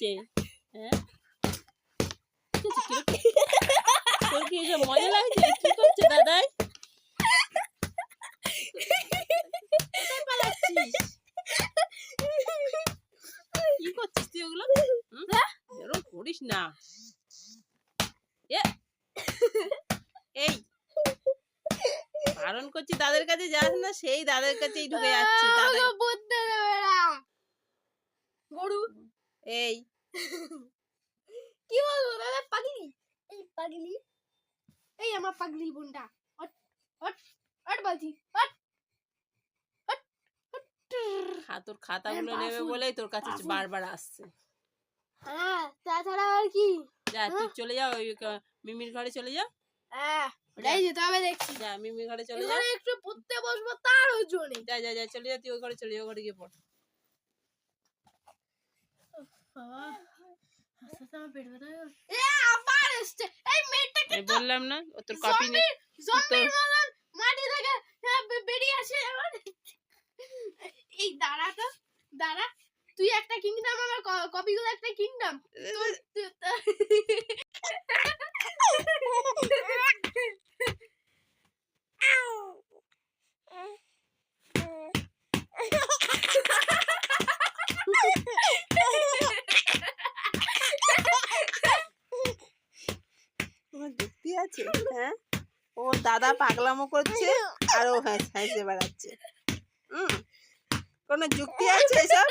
হ্যাঁ? তোর কি এসব মজা লাগছে কি করছে দাদাই কি করছিস তুই ওগুলো? এরকম করিস না এই বারণ করছি দাদের কাছে যাস না সেই দাদের কাছেই ঢুকে যাচ্ছে দাদা বুঝতে দেবে না গরু এই কি বলব দাদা পাগলি এই পাগলি এই আমার পাগলি বোনটা অট অট অট বলছি অট তোর খাতাগুলো হ্যাঁ, নেবে বলেই তোর কাছে বারবার আসছে হ্যাঁ তাছাড়া আর কি যা তুই চলে যা ওই মিমির ঘরে চলে যা হ্যাঁ ওটাই যেতে হবে দেখছি যা মিমির ঘরে চলে যা একটু পড়তে বসবো তার জন্য যা যা যা চলে যা তুই ওই ঘরে চলে যা ঘরে গিয়ে পড় বাবা হাসতে আমার পেট ব্যথা এ আবার এসছে এই মেয়েটাকে আমি বললাম না ও তোর কপি নে জম্বির মতন মাটি থেকে হ্যাঁ, বেরিয়ে আসে আমার এই দাঁড়াটা দাঁড়া তুই একটা কিংডম আমার কপিগুলো একটা কিংডম তোমার যুক্তি আছে? হ্যাঁ? ও দাদা পাগলামো করছে আর ও হ্যাঁ হাসে বেড়াচ্ছে। হুম? কোনো যুক্তি আছে এসব?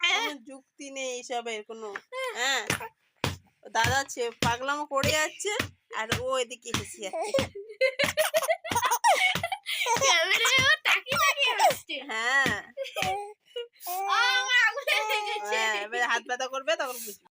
কোনো যুক্তি নেই এসবের কোনো। হ্যাঁ? দাদা পাগলামো করে যাচ্ছে আর ও এদিকে হেসে যাচ্ছে। হাত ব্যথা করবে তখন বুঝবে।